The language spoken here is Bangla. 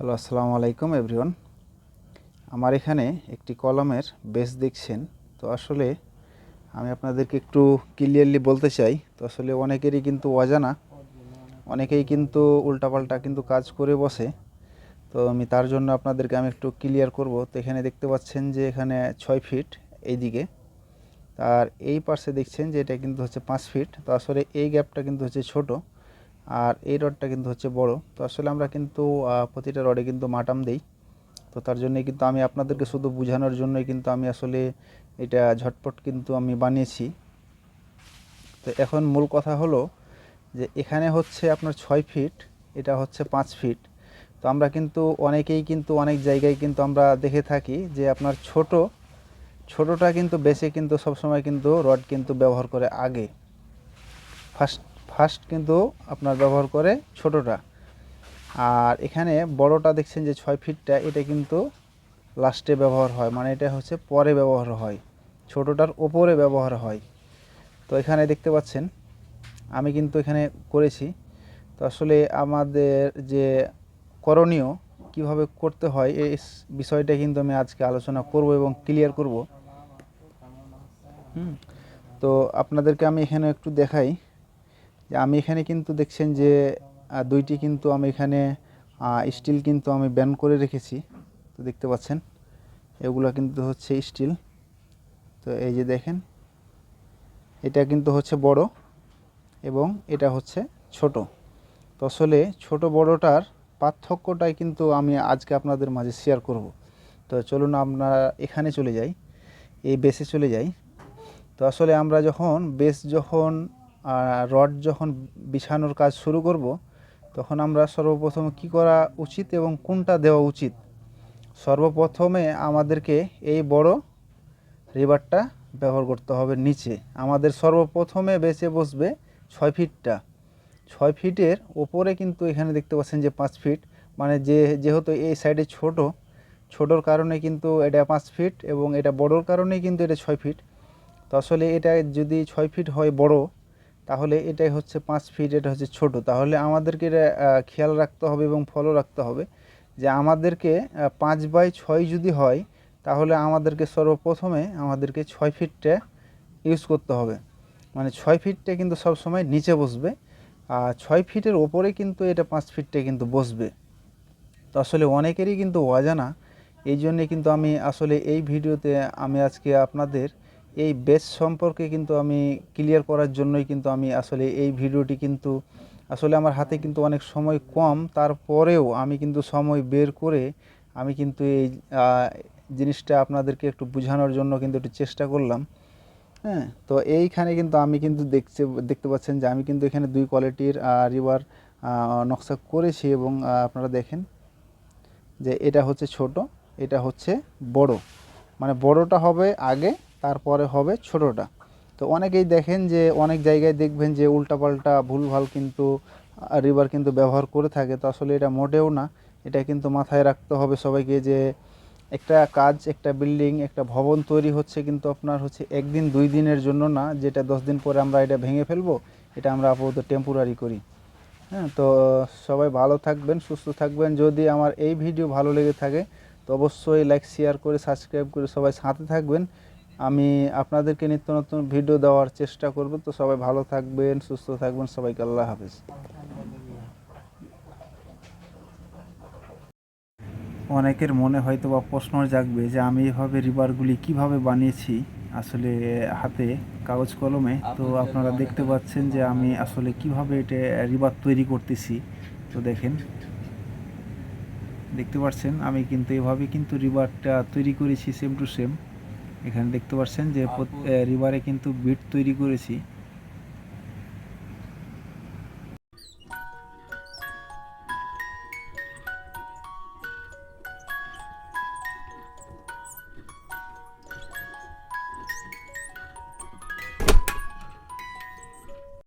হ্যালো, আসসালামু আলাইকুম এভরিওয়ান। আমার এখানে একটি কলমের বেস দেখছেন। তো আসলে আমি আপনাদেরকে একটু ক্লিয়ারলি বলতে চাই। তো আসলে অনেকেরই কিন্তু অজানা, অনেকেই কিন্তু উল্টাপাল্টা কিন্তু কাজ করে বসে। তো আমি তার জন্য আপনাদেরকে আমি একটু ক্লিয়ার করব। তো এখানে দেখতে পাচ্ছেন যে এখানে ছয় ফিট এইদিকে। আর এই পাশে দেখছেন যে এটা কিন্তু হচ্ছে পাঁচ ফিট তো আসলে এই গ্যাপটা কিন্তু হচ্ছে ছোট। আর এই রডটা কিন্তু হচ্ছে বড়। তো আসলে আমরা কিন্তু প্রতিটা রডে কিন্তু মাটাম দেই। তো তার জন্যই কিন্তু আমি আপনাদেরকে শুধু বোঝানোর জন্যই কিন্তু আমি আসলে এটা ঝটপট কিন্তু আমি বানিয়েছি। তো এখন মূল কথা হলো যে এখানে হচ্ছে আপনার ছয় ফিট, এটা হচ্ছে পাঁচ ফিট। তো আমরা কিন্তু অনেকেই কিন্তু অনেক জায়গায় কিন্তু আমরা দেখে থাকি যে আপনার ছোট, ছোটটা কিন্তু বেশি কিন্তু সবসময় কিন্তু রড কিন্তু ব্যবহার করে আগে। ফার্স্ট ফার্স্ট কিন্তু আপনার ব্যবহার করে ছোটটা। আর এখানে বড়টা দেখছেন যে ছয় ফিটটা, এটা কিন্তু লাস্টে ব্যবহার হয়। মানে এটা হচ্ছে পরে ব্যবহার হয়। ছোটটার ওপরে ব্যবহার হয়। তো এখানে দেখতে পাচ্ছেন, আমি কিন্তু এখানে করেছি। তো আসলে আমাদের যে করণীয়, কীভাবে করতে হয় এই বিষয়টা কিন্তু আমি আজকে আলোচনা করব এবং ক্লিয়ার করব। হুম, তো আপনাদেরকে আমি এখানে একটু দেখাই। যে আমি এখানে কিন্তু দেখছেন যে দুইটি কিন্তু আমি এখানে স্টিল কিন্তু আমি ব্যান করে রেখেছি। তো দেখতে পাচ্ছেন, এগুলো কিন্তু হচ্ছে স্টিল। তো এই যে দেখেন, এটা কিন্তু হচ্ছে বড় এবং এটা হচ্ছে ছোট। তো আসলে ছোট বড়টার পার্থক্যটাই কিন্তু আমি আজকে আপনাদের মাঝে শেয়ার করব। তো চলুন আমরা এখানে চলে যাই, এই বেসে চলে যাই। তো আসলে আমরা যখন বেস যখন রড যখন বিছানোর কাজ শুরু করব, তখন আমরা সর্বপ্রথম কি করা উচিত এবং কোনটা দেওয়া উচিত? সর্বপ্রথমে আমাদেরকে এই বড় রিবারটা ব্যবহার করতে হবে নিচে। আমাদের সর্বপ্রথমে বেঁচে বসবে ছয় ফিটটা। ছয় ফিটের ওপরে কিন্তু এখানে দেখতে পাচ্ছেন যে পাঁচ ফিট মানে যে, যেহেতু এই সাইডে ছোট, ছোটোর কারণে কিন্তু এটা পাঁচ ফিট এবং এটা বড়োর কারণেই কিন্তু এটা ছয় ফিট। তো আসলে এটা যদি ছয় ফিট হয় বড় তাহলে এটাই হচ্ছে পাঁচ ফিট এটা হচ্ছে ছোট। তাহলে আমাদেরকে এটা খেয়াল রাখতে হবে এবং ফলো রাখতে হবে যে আমাদেরকে পাঁচ বাই ছয় যদি হয়, তাহলে আমাদেরকে সর্বপ্রথমে আমাদেরকে ছয় ফিটটা ইউজ করতে হবে। মানে ছয় ফিটটা কিন্তু সবসময় নিচে বসবে, আর ছয় ফিটের ওপরে কিন্তু এটা পাঁচ ফিটটা কিন্তু বসবে। তো আসলে অনেকেরই কিন্তু অজানা, এই জন্যে কিন্তু আমি আসলে এই ভিডিওতে আমি আজকে আপনাদের এই বেস সম্পর্কে কিন্তু আমি ক্লিয়ার করার জন্যই কিন্তু আমি আসলে এই ভিডিওটি কিন্তু আসলে আমার হাতে কিন্তু অনেক সময় কম। তারপরেও আমি কিন্তু সময় বের করে আমি কিন্তু এই জিনিসটা আপনাদেরকে একটু বোঝানোর জন্য কিন্তু একটু চেষ্টা করলাম। হ্যাঁ তো এইখানে কিন্তু আমি কিন্তু দেখতে দেখতে পাচ্ছেন যে আমি কিন্তু এখানে দুই কোয়ালিটির রিভার নকশা করেছি এবং আপনারা দেখেন যে এটা হচ্ছে ছোট, এটা হচ্ছে বড়। মানে বড়টা হবে আগে তারপরে হবে ছোটটা। তো অনেকেই দেখেন যে অনেক জায়গায় দেখবেন যে উল্টাপাল্টা ভুলভাল কিন্তু রিভার কিন্তু ব্যবহার করে থাকে। তো আসলে এটা মোটেও না। এটা কিন্তু মাথায় রাখতে হবে সবাইকে যে একটা কাজ, একটা বিল্ডিং একটা ভবন তৈরি হচ্ছে কিন্তু আপনার হচ্ছে একদিন, দুই দিনের জন্য না। যেটা দশ দিন পরে আমরা এটা ভেঙে ফেলব, এটা আমরা আপাতত টেম্পোরারি করি। হ্যাঁ তো সবাই ভালো থাকবেন, সুস্থ থাকবেন। যদি আমার এই ভিডিও ভালো লেগে থাকে, তো অবশ্যই লাইক শেয়ার করে সাবস্ক্রাইব করে সবাই সাথে থাকবেন। আমি আপনাদেরকে নিত্য নতুন ভিডিও দেওয়ার চেষ্টা করব। তো সবাই ভালো থাকবেন সুস্থ থাকবেন সবাইকে আল্লাহ হাফেজ। অনেকের মনে হয়তো বা প্রশ্ন জাগবে যে আমি এভাবে রিবারগুলি কীভাবে বানিয়েছি আসলে হাতে কাগজ কলমে। তো আপনারা দেখতে পাচ্ছেন যে আমি আসলে কীভাবে এটা রিবার তৈরি করতেছি। তো দেখেন দেখতে পাচ্ছেন আমি কিন্তু এভাবে কিন্তু রিবারটা তৈরি করেছি সেম টু সেম এখানে দেখতে পাচ্ছেন যে রিভারে কিন্তু বিট তৈরি করেছি।